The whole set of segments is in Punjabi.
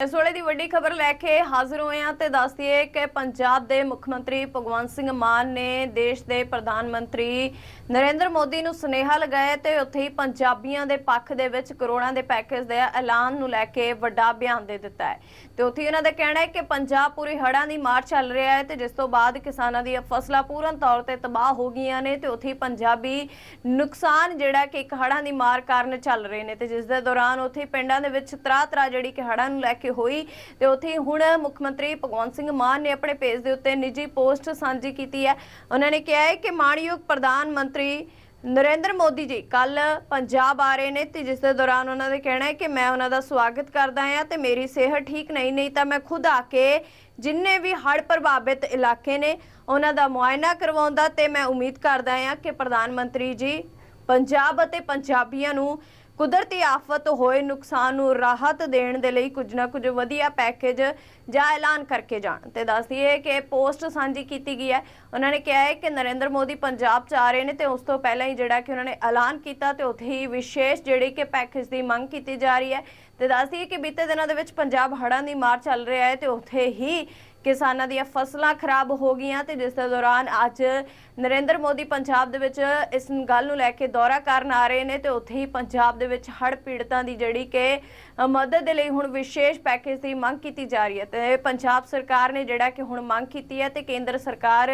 ਇਸ ਵੇਲੇ ਦੀ ਵੱਡੀ ਖਬਰ ਲੈ ਕੇ ਹਾਜ਼ਰ ਹੋਏ ਹਾਂ ਤੇ ਦੱਸ ਦਈਏ ਕਿ ਪੰਜਾਬ ਦੇ ਮੁੱਖ ਮੰਤਰੀ ਭਗਵੰਤ ਸਿੰਘ ਮਾਨ ਨੇ ਦੇਸ਼ ਦੇ ਪ੍ਰਧਾਨ ਮੰਤਰੀ ਨਰਿੰਦਰ ਮੋਦੀ ਨੂੰ ਸੁਨੇਹਾ ਲਗਾਇਆ ਤੇ ਉੱਥੇ ਹੀ ਪੰਜਾਬੀਆਂ ਦੇ ਪੱਖ ਦੇ ਵਿੱਚ ਕਰੋੜਾਂ ਦੇ ਪੈਕੇਜ ਦੇ ਐਲਾਨ ਨੂੰ ਲੈ ਕੇ ਵੱਡਾ ਬਿਆਨ ਦੇ ਦਿੱਤਾ ਹੈ। ਤੇ ਉੱਥੇ ਹੀ ਉਹਨਾਂ ਦਾ ਕਹਿਣਾ ਹੈ ਕਿ ਪੰਜਾਬ ਪੂਰੀ ਹੜ੍ਹਾਂ ਦੀ ਮਾਰ ਚੱਲ ਰਿਹਾ ਹੈ ਤੇ ਜਿਸ ਤੋਂ ਬਾਅਦ ਕਿਸਾਨਾਂ ਦੀਆਂ ਫਸਲਾਂ ਪੂਰਨ ਤੌਰ ਤੇ ਤਬਾਹ ਹੋ ਗਈਆਂ ਨੇ ਤੇ ਉੱਥੇ ਪੰਜਾਬੀ ਨੁਕਸਾਨ ਜਿਹੜਾ ਕਿ ਇੱਕ ਹੜ੍ਹਾਂ ਦੀ ਮਾਰ ਕਾਰਨ ਚੱਲ ਰਹੇ ਨੇ ਤੇ ਜਿਸ ਦੇ ਦੌਰਾਨ ਉੱਥੇ ਪਿੰਡਾਂ ਦੇ ਵਿੱਚ ਤਰਾ ਤਰਾ ਜਿਹੜੀ ਕਿ ਹੜਾਂ ਨੂੰ ਲੈ ਕੇ ਹੋਈ ਤੇ ਉੱਥੇ ਹੁਣ ਮੁੱਖ ਮੰਤਰੀ ਭਗਵੰਤ ਸਿੰਘ ਮਾਨ ਨੇ ਆਪਣੇ ਪੇਜ ਦੇ ਉੱਤੇ ਨਿੱਜੀ ਪੋਸਟ ਸਾਂਝੀ ਕੀਤੀ ਹੈ। ਉਹਨਾਂ ਨੇ ਕਿਹਾ ਹੈ ਕਿ ਮਾਣਯੋਗ ਪ੍ਰਧਾਨ ਮੰਤਰੀ ਨਰਿੰਦਰ ਮੋਦੀ ਜੀ ਕੱਲ ਪੰਜਾਬ ਆ ਰਹੇ ਨੇ ਤੇ ਜਿਸ ਦੇ ਦੌਰਾਨ ਉਹਨਾਂ ਦਾ ਕਹਿਣਾ ਹੈ ਕਿ ਮੈਂ ਉਹਨਾਂ ਦਾ ਸਵਾਗਤ ਕਰਦਾ ਹਾਂ ਤੇ ਮੇਰੀ ਸਿਹਤ ਠੀਕ ਨਹੀਂ ਨਹੀਂ ਤਾਂ ਮੈਂ ਖੁਦ ਆ ਕੇ ਜਿੰਨੇ ਵੀ ਹੜ੍ਹ ਪ੍ਰਭਾਵਿਤ ਇਲਾਕੇ ਨੇ ਉਹਨਾਂ ਦਾ ਮੁਆਇਨਾ ਕਰਵਾਉਂਦਾ ਤੇ ਮੈਂ ਉਮੀਦ ਕਰਦਾ ਹਾਂ ਕਿ ਪ੍ਰਧਾਨ ਮੰਤਰੀ ਜੀ ਪੰਜਾਬ ਅਤੇ ਪੰਜਾਬੀਆਂ ਨੂੰ ਕੁਦਰਤੀ ਆਫਤ ਹੋਏ ਨੁਕਸਾਨ ਨੂੰ ਰਾਹਤ ਦੇਣ ਦੇ ਲਈ ਕੁਝ ਨਾ ਕੁਝ ਵਧੀਆ ਪੈਕੇਜ ਜਾਂ ਐਲਾਨ ਕਰਕੇ ਜਾਣ। ਤੇ ਦੱਸ ਦਈਏ ਕਿ ਪੋਸਟ ਸਾਂਝੀ ਕੀਤੀ ਗਈ ਹੈ। ਉਹਨਾਂ ਨੇ ਕਿਹਾ ਹੈ ਕਿ ਨਰਿੰਦਰ ਮੋਦੀ ਪੰਜਾਬ ਚ ਆ ਰਹੇ ਨੇ ਤੇ ਉਸ ਤੋਂ ਪਹਿਲਾਂ ਹੀ ਜਿਹੜਾ ਕਿ ਉਹਨਾਂ ਨੇ ਐਲਾਨ ਕੀਤਾ ਤੇ ਉੱਥੇ ਹੀ ਵਿਸ਼ੇਸ਼ ਜਿਹੜੀ ਕਿ ਪੈਕੇਜ ਦੀ ਮੰਗ ਕੀਤੀ ਜਾ ਰਹੀ ਹੈ। ਤੇ ਦੱਸ ਦਈਏ ਕਿ ਬੀਤੇ ਦਿਨਾਂ ਦੇ ਵਿੱਚ ਪੰਜਾਬ ਹੜ੍ਹਾਂ ਦੀ ਮਾਰ ਚੱਲ ਰਿਹਾ ਹੈ ਤੇ ਉੱਥੇ ਹੀ ਕਿਸਾਨਾਂ ਦੀਆਂ ਫਸਲਾਂ ਖਰਾਬ ਹੋ ਗਈਆਂ ਤੇ ਜਿਸ ਦੇ ਦੌਰਾਨ ਅੱਜ ਨਰਿੰਦਰ ਮੋਦੀ ਪੰਜਾਬ ਦੇ ਵਿੱਚ ਇਸ ਗੱਲ ਨੂੰ ਲੈ ਕੇ ਦੌਰਾ ਕਰਨ ਆ ਰਹੇ ਨੇ ਤੇ ਉੱਥੇ ਹੀ ਪੰਜਾਬ ਦੇ ਵਿੱਚ ਹੜ੍ਹ ਪੀੜਤਾਂ ਦੀ ਜਿਹੜੀ ਕਿ ਮਦਦ ਦੇ ਲਈ ਹੁਣ ਵਿਸ਼ੇਸ਼ ਪੈਕੇਜ ਦੀ ਮੰਗ ਕੀਤੀ ਜਾ ਰਹੀ ਹੈ ਤੇ ਪੰਜਾਬ ਸਰਕਾਰ ਨੇ ਜਿਹੜਾ ਕਿ ਹੁਣ ਮੰਗ ਕੀਤੀ ਹੈ ਤੇ ਕੇਂਦਰ ਸਰਕਾਰ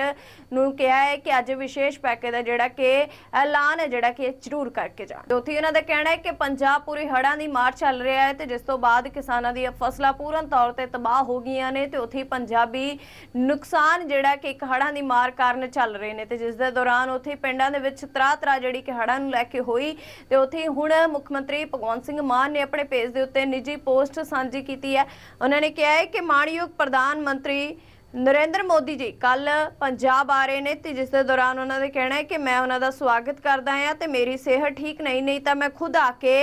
ਨੂੰ ਕਿਹਾ ਹੈ ਕਿ ਅੱਜ ਵਿਸ਼ੇਸ਼ ਪੈਕੇਜ ਦਾ ਜਿਹੜਾ ਕਿ ਐਲਾਨ ਹੈ, ਜਿਹੜਾ ਕਿ ਇਹ ਜ਼ਰੂਰ ਕਰਕੇ ਜਾਣ। ਤੇ ਉੱਥੇ ਹੀ ਉਹਨਾਂ ਦਾ ਕਹਿਣਾ ਹੈ ਕਿ ਪੰਜਾਬ ਪੂਰੀ ਹੜ੍ਹਾਂ ਦੀ ਮਾਰ ਚੱਲ ਰਿਹਾ ਹੈ ਤੇ ਜਿਸ ਤੋਂ ਬਾਅਦ ਕਿਸਾਨਾਂ ਦੀਆਂ ਫਸਲਾਂ ਪੂਰਨ ਤੌਰ ਤੇ ਤਬਾਹ ਹੋ ਗਈਆਂ ਨੇ ਤੇ ਉੱਥੇ ਹੀ ਪੰਜਾਬੀ ਨੁਕਸਾਨ ਜਿਹੜਾ ਕਿ ਇੱਕ ਹੜ੍ਹਾਂ ਦੀ ਮਾਰ ਕਾਰਨ ਚੱਲ ਰਹੇ ਨੇ ਤੇ ਜਿਸ ਦੇ ਦੌਰਾਨ ਉੱਥੇ ਪਿੰਡਾਂ ਦੇ ਵਿੱਚ ਤਰਾ ਤਰਾ ਜਿਹੜੀ ਕਿ ਹੜ੍ਹਾਂ ਨੂੰ ਲੈ ਕੇ ਹੋਈ ਤੇ ਉੱਥੇ ਹੁਣ ਮੁੱਖ ਮੰਤਰੀ ਭਗਵੰਤ ਸਿੰਘ ਮਾਨ ਨੇ ਆਪਣੇ ਪੇਜ ਦੇ ਉੱਤੇ ਨਿੱਜੀ ਪੋਸਟ ਸਾਂਝੀ ਕੀਤੀ ਹੈ। ਉਹਨਾਂ ਨੇ ਕਿਹਾ ਹੈ ਕਿ ਮਾਣਯੋਗ ਪ੍ਰਧਾਨ ਮੰਤਰੀ ਨਰਿੰਦਰ ਮੋਦੀ ਜੀ ਕੱਲ ਪੰਜਾਬ ਆ ਰਹੇ ਨੇ ਤੇ ਜਿਸ ਦੇ ਦੌਰਾਨ ਉਹਨਾਂ ਦਾ ਕਹਿਣਾ ਹੈ ਕਿ ਮੈਂ ਉਹਨਾਂ ਦਾ ਸਵਾਗਤ ਕਰਦਾ ਹਾਂ ਤੇ ਮੇਰੀ ਸਿਹਤ ਠੀਕ ਨਹੀਂ ਨਹੀਂ ਤਾਂ ਮੈਂ ਖੁਦ ਆ ਕੇ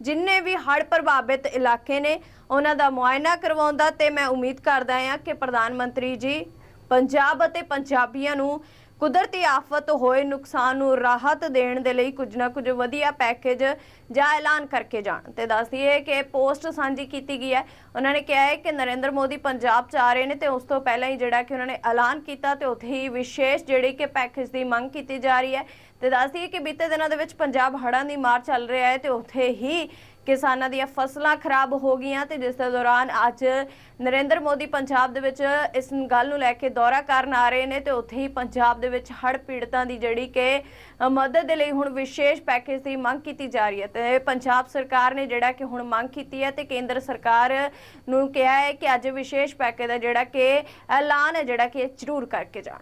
ਜਿੰਨੇ ਵੀ ਹੜ੍ਹ ਪ੍ਰਭਾਵਿਤ ਇਲਾਕੇ ਨੇ ਉਹਨਾਂ ਦਾ ਮੁਆਇਨਾ ਕਰਵਾਉਂਦਾ ਤੇ ਮੈਂ ਉਮੀਦ ਕਰਦਾ ਹਾਂ ਕਿ ਪ੍ਰਧਾਨ ਮੰਤਰੀ ਜੀ ਪੰਜਾਬ ਅਤੇ ਪੰਜਾਬੀਆਂ ਨੂੰ ਕੁਦਰਤੀ ਆਫਤ ਹੋਏ ਨੁਕਸਾਨ ਨੂੰ ਰਾਹਤ ਦੇਣ ਦੇ ਲਈ ਕੁਝ ਨਾ ਕੁਝ ਵਧੀਆ ਪੈਕੇਜ ਜਾਂ ਐਲਾਨ ਕਰਕੇ ਜਾਣ। ਤੇ ਦੱਸ ਦਈਏ ਕਿ ਪੋਸਟ ਸਾਂਝੀ ਕੀਤੀ ਗਈ ਹੈ। ਉਹਨਾਂ ਨੇ ਕਿਹਾ ਹੈ ਕਿ ਨਰਿੰਦਰ ਮੋਦੀ ਪੰਜਾਬ ਚ ਆ ਰਹੇ ਨੇ ਤੇ ਉਸ ਤੋਂ ਪਹਿਲਾਂ ਹੀ ਜਿਹੜਾ ਕਿ ਉਹਨਾਂ ਨੇ ਐਲਾਨ ਕੀਤਾ ਤੇ ਉੱਥੇ ਹੀ ਵਿਸ਼ੇਸ਼ ਜਿਹੜੀ ਕਿ ਪੈਕੇਜ ਦੀ ਮੰਗ ਕੀਤੀ ਜਾ ਰਹੀ ਹੈ। ਤੇ ਦੱਸ ਦਈਏ ਕਿ ਬੀਤੇ ਦਿਨਾਂ ਦੇ ਵਿੱਚ ਪੰਜਾਬ ਹੜ੍ਹਾਂ ਦੀ ਮਾਰ ਚੱਲ ਰਿਹਾ ਹੈ ਤੇ ਉੱਥੇ ਹੀ ਕਿਸਾਨਾਂ ਦੀਆਂ ਫਸਲਾਂ ਖਰਾਬ ਹੋ ਗਈਆਂ ਤੇ ਜਿਸ ਦੇ ਦੌਰਾਨ ਅੱਜ ਨਰਿੰਦਰ ਮੋਦੀ ਪੰਜਾਬ ਦੇ ਵਿੱਚ ਇਸ ਗੱਲ ਨੂੰ ਲੈ ਕੇ ਦੌਰਾ ਕਰਨ ਆ ਰਹੇ ਨੇ ਤੇ ਉੱਥੇ ਹੀ ਪੰਜਾਬ ਦੇ ਵਿੱਚ ਹੜ੍ਹ ਪੀੜਤਾਂ ਦੀ ਜਿਹੜੀ ਕਿ ਮਦਦ ਦੇ ਲਈ ਹੁਣ ਵਿਸ਼ੇਸ਼ ਪੈਕੇਜ ਦੀ ਮੰਗ ਕੀਤੀ ਜਾ ਰਹੀ ਹੈ ਤੇ ਪੰਜਾਬ ਸਰਕਾਰ ਨੇ ਜਿਹੜਾ ਕਿ ਹੁਣ ਮੰਗ ਕੀਤੀ ਹੈ ਤੇ ਕੇਂਦਰ ਸਰਕਾਰ ਨੂੰ ਕਿਹਾ ਹੈ ਕਿ ਅੱਜ ਵਿਸ਼ੇਸ਼ ਪੈਕੇਜ ਦਾ ਜਿਹੜਾ ਕਿ ਐਲਾਨ ਹੈ, ਜਿਹੜਾ ਕਿ ਇਹ ਜ਼ਰੂਰ ਕਰਕੇ ਜਾਣ।